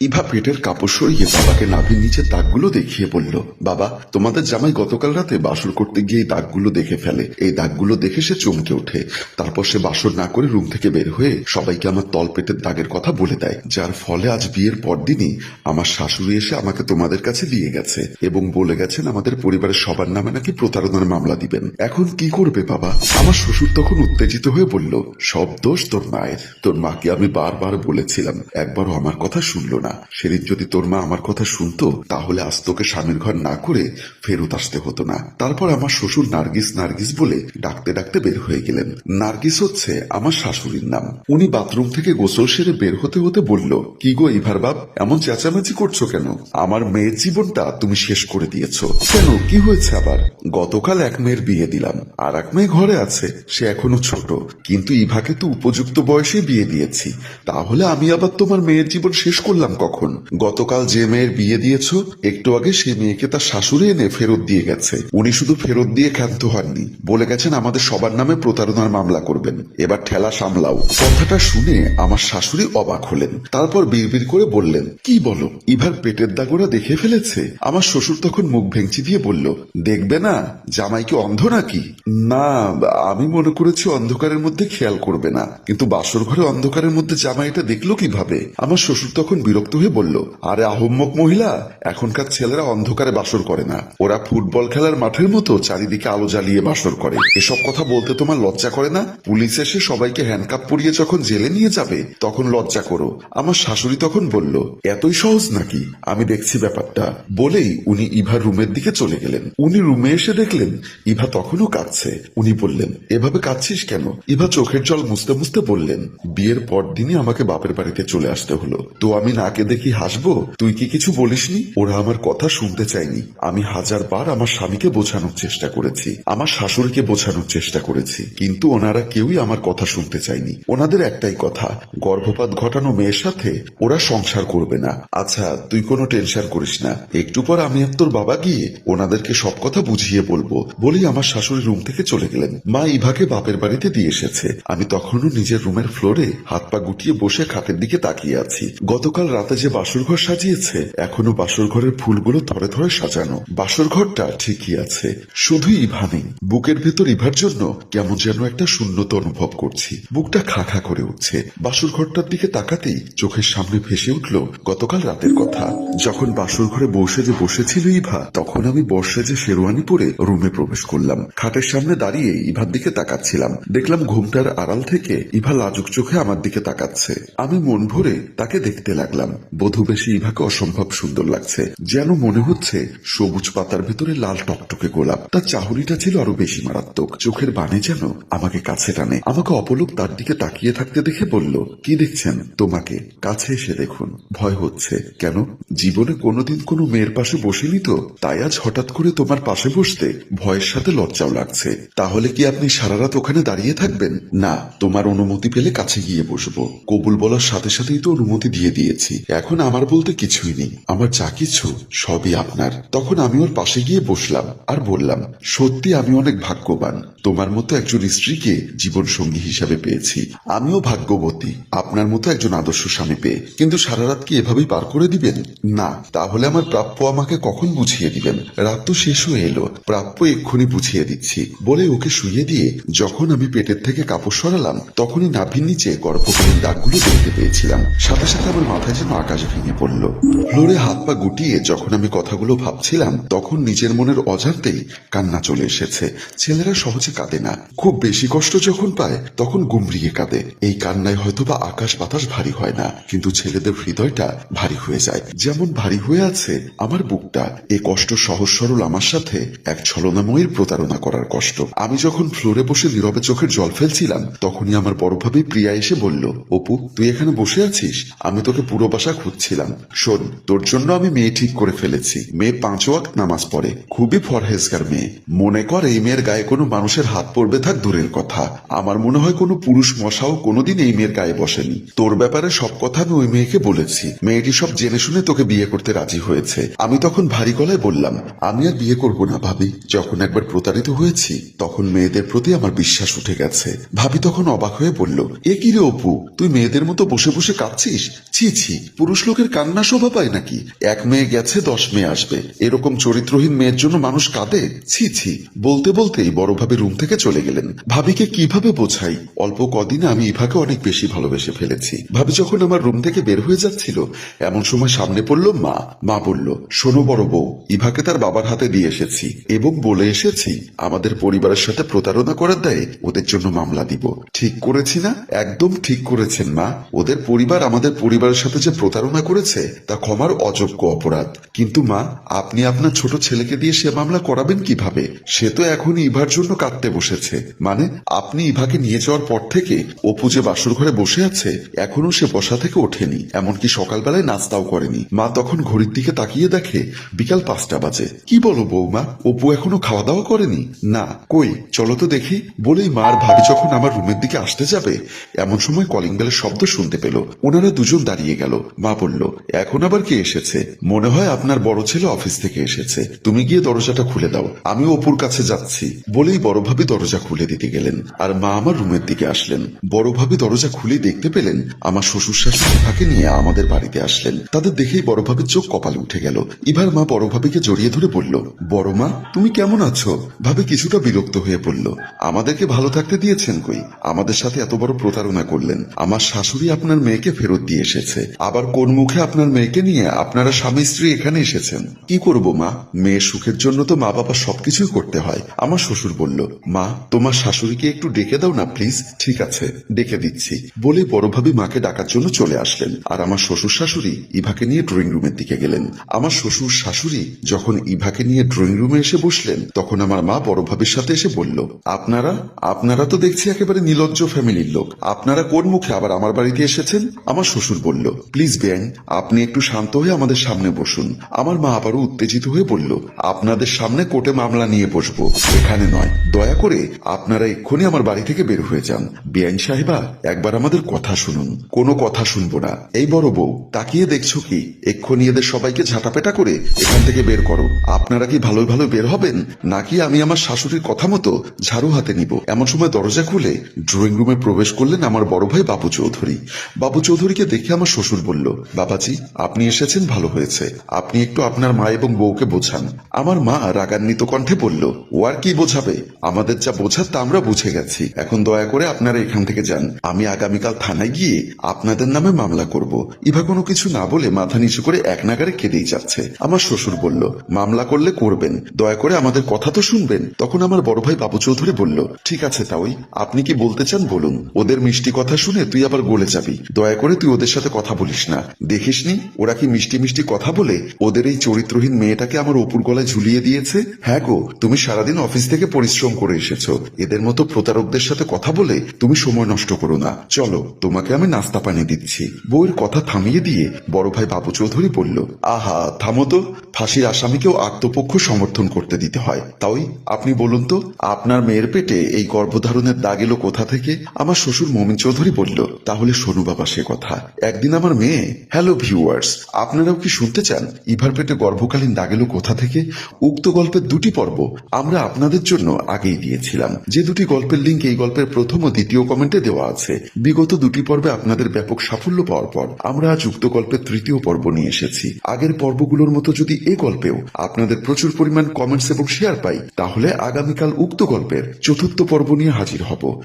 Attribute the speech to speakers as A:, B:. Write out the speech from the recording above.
A: ইভা পেটের কাপড় সরিয়ে বাবাকে নাভির নিচের দাগগুলো দেখিয়ে বলল, বাবা, তোমাদের জামাই গতকাল রাতে বাসর করতে গিয়ে দাগগুলো দেখে ফেলে। এই দাগগুলো দেখে সে চমকে ওঠে। তারপর সে বাসর না করে রুম থেকে বের হয়ে সবাইকে আমার তল পেটের দাগের কথা বলে দেয়। যার ফলে আজ বিয়ের পরদিনই আমার শাশুড়ি এসে আমাকে তোমাদের কাছে দিয়ে গেছে এবং বলে গেছেন আমাদের পরিবারের সবার নামে নাকি প্রতারণার মামলা দিবেন। এখন কি করবে বাবা? আমার শ্বশুর তখন উত্তেজিত হয়ে বলল, সব দোষ তোর মায়ের। তোর মাকে আমি বারবার বলেছিলাম। একবারও আমার কথা শুনলো না। সেদিন যদি তোর মা আমার কথা শুনতো, তাহলে আজ তোকে স্বামীর ঘর না করে ফেরত আসতে হতো না। তারপর আমার শ্বশুর নার্গিস নার্গিস বলে ডাকতে ডাকতে বের হয়ে গেলেন। নার্গিস হচ্ছে আমার শাশুড়ির নাম। উনি বাথরুম থেকে গোসল সেরে বের হতে হতে বলল, কি গো ইভার বাপ, এমন চেঁচামেচি করছ কেন? আমার মেয়ের জীবনটা তুমি শেষ করে দিয়েছ। কেন? কি হয়েছে আবার? গতকাল এক মেয়ের বিয়ে দিলাম। আর এক মেয়ে ঘরে আছে, সে এখনও ছোট। কিন্তু ইভাকে তো উপযুক্ত বয়সে বিয়ে দিয়েছি। তাহলে আমি আবার তোমার মেয়ের জীবন শেষ করলাম কখন? গতকাল যে মেয়ের বিয়ে দিয়েছ, একটু আগে সেই মেয়েকে তার শাশুড়ি এনে ফেরত দিয়ে গেছে। উনি শুধু ফেরত দিয়ে ক্ষান্ত হননি, বলে গেছেন আমাদের সবার নামে প্রতারণার মামলা করবেন। এবার ঠেলা সামলাও। কথাটা শুনে আমার শাশুড়ি অবাক হলেন। তারপর বিড়বিড় করে বললেন, কি বলো, ইভার পেটের দাগোরা দেখে ফেলেছে? আমার শ্বশুর তখন মুখ ভেঙচি দিয়ে বলল, দেখবে না, জামাই কি অন্ধ নাকি? না, আমি মনে করেছি অন্ধকারের মধ্যে খেয়াল করবে না। কিন্তু বাসর ঘরে অন্ধকারের মধ্যে জামাইটা দেখল কীভাবে? আমার শ্বশুর তখন বিরক্ত হয়ে বলল, আরে আহম্মক মহিলা, এখনকার ছেলেরা অন্ধকারে বাসর করে না। ওরা ফুটবল খেলার মাঠের মতো চারিদিকে আলো জ্বালিয়ে বাসর করে। এসব কথা বলতে তোমার লজ্জা করে না? পুলিশ এসে সবাইকে হ্যান্ডকাপ পরিয়ে যখন জেলে নিয়ে যাবে, তখন লজ্জা করো। আমার শাশুড়ি তখন বলল, এতই সহজ নাকি? আমি দেখছি ব্যাপারটা। বলেই উনি ইভার রুমের দিকে চলে গেলেন। উনি রুমে এসে দেখলেন, ইভা তখনও কাঁদছে। উনি বললেন, এভাবে কাঁদছিস কেন? ইভা চোখের জল মুছতে মুছতে বললেন, বিয়ের পর দিনই আমাকে বাপের বাড়িতে চলে আসতে হলো। তো আমি নাকে দেখি হাসবো? তুই কি কিছু বলিসনি? ওরা আমার কথা শুনতে চায়নি। আমি হাজার বার আমার স্বামীকে বোঝানোর চেষ্টা করেছি। আমার শাশুড়িকে বোঝানোর চেষ্টা করেছি। কিন্তু ওনারা কেউই আমার কথা শুনতে চায়নি। ওনাদের একটাই কথা, গর্ভপাত ঘটানো মেয়ের সাথে ওরা সংসার করবে না। আচ্ছা তুই কোনো টেনশন করিস না। একটু পর আমি আর তোর বাবা গিয়ে ওনাদেরকে সব কথা বুঝিয়ে বলব। বলেই আমার শাশুড়ি রুম থেকে চলে গেলেন। মা ইভাকে বাপের বাড়িতে দিয়ে এসেছে। আমি তখনও নিজের রুমের ফ্লোরে হাত পা গুটিয়ে বসে খাতের দিকে তাকিয়ে আছি। গতকাল রাতে যে বাসর ঘর সাজিয়েছে, এখনও বাসর ঘরের ফুলগুলো ধরে ধরে সাজানো। বাসর ঘরটা ঠিকই আছে, শুধু ইভা নেই বুকের ভেতর ইভার জন্য কেমন যেন একটা শূন্যতা অনুভব করছি। বুকটা খা খা করে উঠছে। বাসর ঘরটার দিকে তাকাতেই চোখের সামনে ভেসে উঠল গতকাল রাতের কথা। যখন বাসর ঘরে বসে যে বসেছিল ইভা, তখন আমি বর্ষে যে শেরওয়ানি পরে রুমে প্রবেশ করলাম। খাটের সামনে দাঁড়িয়ে ইভার দিকে তাকাচ্ছিলাম। দেখলাম ঘুমটার আড়াল থেকে ইভা লাজুক চোখে আমার দিকে তাকাচ্ছে। আমি মন ভরে তাকে দেখতে লাগলাম। বধূ বেশি ইভাকে অসম্ভব সুন্দর লাগছে। যেন মনে হচ্ছে, সবুজ পাতার ভেতরে লাল টকটকে গোলাপ। তার চাহনিটা ছিল আরও বেশি মারাত্মক। চোখের বাণী যেন আমাকে কাছে টানে। আমাকে অপলক তার দিকে তাকিয়ে থাকতে দেখে বলল, কি দেখছেন? তোমাকে কাছে এসে দেখুন। ভয় হচ্ছে। কেন? জীবনে কোনোদিন কোনো মেয়ের পাশে বসেনি তো? তাই আজ হঠাৎ করে তোমার পাশে বসতে ভয়ের সাথে লজ্জাও লাগছে। তাহলে কি আপনি সারা রাত ওখানে দাঁড়িয়ে থাকবেন? না, তোমার অনুমতি পেলে কাছে গিয়ে বসবো। কবুল বলার সাথে সাথেই তো অনুমতি দিয়ে দিয়েছি। এখন আমার বলতে কিছুই নেই। আমার যা কিছু, সবই আপনার। তখন আমি ওর পাশে গিয়ে বসলাম আর বললাম, সত্যি আমি অনেক ভাগ্যবান। তোমার মতো একজন স্ত্রীকে জীবন সঙ্গী হিসাবে পেয়েছি। আমিও ভাগ্যবতী। আপনার মতো একজন আদর্শ স্বামী পেয়ে। কিন্তু সারা রাত কি এভাবেই পার করে দিবেন? না, তাহলে আমার প্রাপ্য আমাকে কখন বুঝিয়ে দিবেন? রাত তো শেষ হয়ে এলো। প্রাপ্য এক্ষুনি বুঝিয়ে দিচ্ছি। বলে ওকে শুয়ে দিয়ে যখন আমি পেটের থেকে কাপড় সরালাম, তখনই নাভির নিচে গর্ভকালীন দাগগুলো দেখতে পেয়েছিলাম। সাথে সাথে আমার মাথায় যেন আকাশ ভেঙে পড়ল। ফ্লোরে হাত পা গুটিয়ে যখন আমি কথাগুলো ভাবছিলাম, তখন নিজের মনের অজান্তেই কান্না চলে এসেছে। ছেলেরা সহজে কাঁদে না। খুব বেশি কষ্ট যখন পায়, তখন গুমড়িয়ে কাঁদে। এই কান্নায় হয়তো বা আকাশ বাতাস ভারী হয় না, কিন্তু ছেলেদের হৃদয়টা ভারী হয়ে যায়। যেমন ভারী হয়ে আছে আমার বুকটা, এ কষ্ট সহজ সরল আমার সাথে এক ছলনাময়ীর প্রতারণা করার কষ্ট। আমি যখন ফ্লোরে বসে নীরবে চোখের জল ফেলছিলাম, তখনই আমার বড় ভাবি প্রিয়া এসে বলল, অপু, তুই এখানে বসে আছিস? আমি তোকে পুরো বাসা খুঁজছিলাম। শোন, তোর জন্য আমি মেয়ে ঠিক করে ফেলেছি। মেয়ে পাঁচ ওয়াক্ত নামাজ পড়ে। খুবই ফরহেজগার মেয়ে। মনে কর এই মেয়ের গায়ে কোনো মানুষের হাত পড়বে থাক দূরের কথা। আমার মনে হয় কোনো পুরুষ মশাও কোনোদিন এই মেয়ের গায়ে বসেনি। তোর ব্যাপারে সব কথা আমি ওই মেয়েকে বলেছি। মেয়েটি সব জেনে শুনে তোকে বিয়ে করতে রাজি হয়েছে। আমি তখন ভারী গলায় বললাম, আমি আর বিয়ে করব না ভাবি। যখন একবার প্রতারিত হয়েছি, তখন মেয়েদের প্রতি আমার বিশ্বাস উঠে গেছে। ভাবি তখন অবাক হয়ে বলল, এ কি রে অপু? তুই মেয়েদের মতো বসে বসে কাঁদছিস? ছি ছি পুরুষ লোকের কান্না শোভা পায় নাকি? এক মেয়ে গেছে, দশ মেয়ে আসবে। এরকম চরিত্রহীন মেয়ের জন্য মানুষ কাঁদে? ছি ছি। বলতে বলতেই বড় ভাবে রুম থেকে চলে গেলেন। ভাবিকে কীভাবে বোঝাই? অল্প কদিনে আমি ইভাকে অনেক বেশি ভালোবেসে ফেলেছি। ভাবি যখন আমার রুম থেকে বের হয়ে যাচ্ছিল, এমন সময় সামনে পড়ল মা। মা বলল, শোনো বড় বউ, ইভাকে তার বাবার হাতে দিয়ে এসেছি এবং বলে এসেছি, আমাদের পরিবারের সাথে প্রতারণা করার দায়ে ওদের জন্য মামলা দিব। ঠিক করেছি না? একদম ঠিক করেছেন মা। ওদের পরিবার আমাদের পরিবারের সাথে যে প্রতারণা করেছে, তা ক্ষমার অযোগ্য অপরাধ। কিন্তু মা, আপনি আপনার ছোট ছেলেকে দিয়ে সে মামলা করাবেন কীভাবে? সে তো এখনই ইভার জন্য কাঁদতে বসেছে। মানে আপনি ইভাকে নিয়ে যাওয়ার পর থেকে অপু যে বাসর ঘরে বসে আছে এখনও সে বসা থেকে ওঠেনি। এমনকি সকালবেলায় নাস্তাও করেনি। মা তখন ঘড়ির দিকে তাকিয়ে দেখে, বিকাল পাঁচটা বাজে। কি বলো বৌমা, অপু এখনও খাওয়া দাওয়া করেনি? না, কই, চলো তো দেখি। বলেই মার ভাবি যখন আমার রুমের দিকে আসতে যাবে, এমন সময় কলিং বেলের শব্দ শুনতে পেল। ওনারা দুজন দাঁড়িয়ে গেল। মা বলল, এখন আবার কে এসেছে? মনে হয় আপনার বড় ছেলে অফিস থেকে এসেছে। তুমি গিয়ে দরজাটা খুলে দাও। আমি অপুর কাছে যাচ্ছি। বলেই বড় ভাবি দরজা খুলে দিতে গেলেন। আর মা আমার রুমের দিকে আসলেন। বড় ভাবি দরজা খুলে দেখতে পেলেন আমার শ্বশুর শাশুড়ি ইভাকে নিয়ে আমাদের বাড়িতে আসলেন। তাদের দেখেই বড় ভাবির চোখ কপালে উঠে গেল। ইভার মা বড় ভাবিকে জড়িয়ে ধরে বলল, বড় মা, তুমি কেমন আছো? ভাবে কিছুটা বিরক্ত হয়ে পড়ল আমাদেরকে ভালো থাকতে দিয়েছেন কই? আমাদের সাথে এত বড় প্রতারণা করলেন। আমার শাশুড়ি আপনার মেয়েকে ফেরত দিয়ে এসেছে। আবার কোন মুখে আপনার মেয়েকে নিয়ে আপনারা স্বামী স্ত্রী এখানে এসেছেন? কি করব, মা? মেয়ের সুখের জন্য তো মা বাবা সবকিছুই করতে হয়। আমার শ্বশুর বলল, মা, তোমার শাশুড়িকে একটু ডেকে দাও না, প্লিজ? ঠিক আছে, ডেকে দিচ্ছি। বলে বড় ভাবি মাকে ডাকার জন্য চলে আসলেন। আর আমার শ্বশুর শাশুড়ি ইভাকে নিয়ে ড্রয়িং রুমের দিকে গেলেন। আমার শ্বশুর শাশুড়ি যখন ইভাকে নিয়ে ড্রয়িং রুমে এসে বসলেন, তখন আমার মা বড় ভাবির সাথে এসে বলল, আপনারা? আপনারা তো দেখছি একেবারে নিলজ্জ ফ্যামিলির লোক। আপনারা কোন মুখে আবার আমার বাড়িতে এসেছেন? আমার শ্বশুর বলল প্লিজ ব্যাং, আপনি একটু শান্ত হয়ে আমাদের সামনে বসুন। আমার মা আবারও উত্তেজিত হয়ে বলল, আপনাদের সামনে কোর্টে মামলা নিয়ে বসবো। এখানে নয়। দয়া করে আপনারা এক্ষুনি আমার বাড়ি থেকে বের হয়ে যান। বেআইন সাহেবা, একবার আমাদের কথা শুনুন। কোনো কথা শুনব না। এই বড় বউ, তাকিয়ে দেখছ কি? এক্ষুনি এদের সবাইকে ঝাঁটাপেটা করে এখান থেকে বের করো। আপনারা কি ভালোই ভালো বের হবেন? নাকি আমি আমার শাশুড়ির কথা মতো ঝাড়ু হাতে নিব? এমন সময় দরজা খুলে ড্রয়িং রুমে প্রবেশ করলেন আমার বড় ভাই বাবু চৌধুরী। বাবু চৌধুরীকে দেখে আমার শ্বশুর বলল, বাবাজি, আপনি এসেছেন, ভালো হয়েছে। আপনি একটু আপনার মা এবং বউকে বোঝান। আমার মা রাগান্বিত কণ্ঠে বলল, ও আর কি বোঝাবে? আমাদের যা বোঝার তা আমরা বুঝে গেছি। এখন দয়া করে আপনারা এখান থেকে যান। আমি আগামীকাল থানায় গিয়ে আপনাদের নামে মামলা করব। ইভা কোনো কিছু না বলে মাথা নিচু করে এক নাগারে কেঁদেই যাচ্ছে। আমার শ্বশুর বলল, মামলা করলে করবেন। দয়া করে আমাদের কথা তো শুনবেন। তখন আমার বড় ভাই বাবু চৌধুরী বলল, ঠিক আছে তাওই, আপনি কি বলতে চান বলুন। ওদের মিষ্টি কথা শুনে তুই আবার গলে যাবি। দয়া করে তুই ওদের সাথে কথা বলিস না। দেখিসনি, ওরা কি মিষ্টি মিষ্টি কথা বলে? ওদের এই চরিত্রহীন মেয়েটাকে আমার অপুর গলায় ঝুলিয়ে দিয়েছে? হ্যাঁ গো, তুমি সারাদিন অফিস থেকে পরিশ্রম করে এসেছ। এদের মতো প্রতারকদের সাথে কথা বলে তুমি সময় নষ্ট করো না। চলো, তোমাকে আমি নাস্তা পানি দিচ্ছি। বউয়ের কথা থামিয়ে দিয়ে বড় ভাই বাবু চৌধুরী বলল, আহা, থামো তো। ফাঁসির আসামিকেও আত্মপক্ষ সমর্থন করতে দিতে হয়। তাই আপনি বলুন তো, আপনার মেয়ের পেটে এই গর্ভধারণের দাগ এলো কোথা থেকে? আমার শ্বশুর মমিন চৌধুরী বলল, তাহলে শোনো বাবা সে কথা। একদিন আমার মেয়ে হ্যালো ভিউয়ার্স আপনারাও কি শুনতে চান? ইভার পেটে গর্ভকালীন দাগ এলো কোথা থেকে? উক্ত গল্পের দুটি পর্ব আমরা আপনাদের জন্য আগেই দিয়েছিলাম। যে দুটি গল্পের লিঙ্ক এই গল্পের প্রথম ও দ্বিতীয় কমেন্টে দেওয়া আছে। বিগত দুটি পর্বে আপনাদের ব্যাপক সাফল্য পাওয়ার পর আমরা আজ উক্ত গল্পের তৃতীয় পর্ব নিয়ে এসেছি। আগের পর্বগুলোর মতো যদি এ গল্পেও আপনাদের প্রচুর পরিমাণ কমেন্টস এবং শেয়ার পাই, তাহলে আগামীকাল উক্ত গল্পের চতুর্থ পর্ব নিয়ে হাজির হব।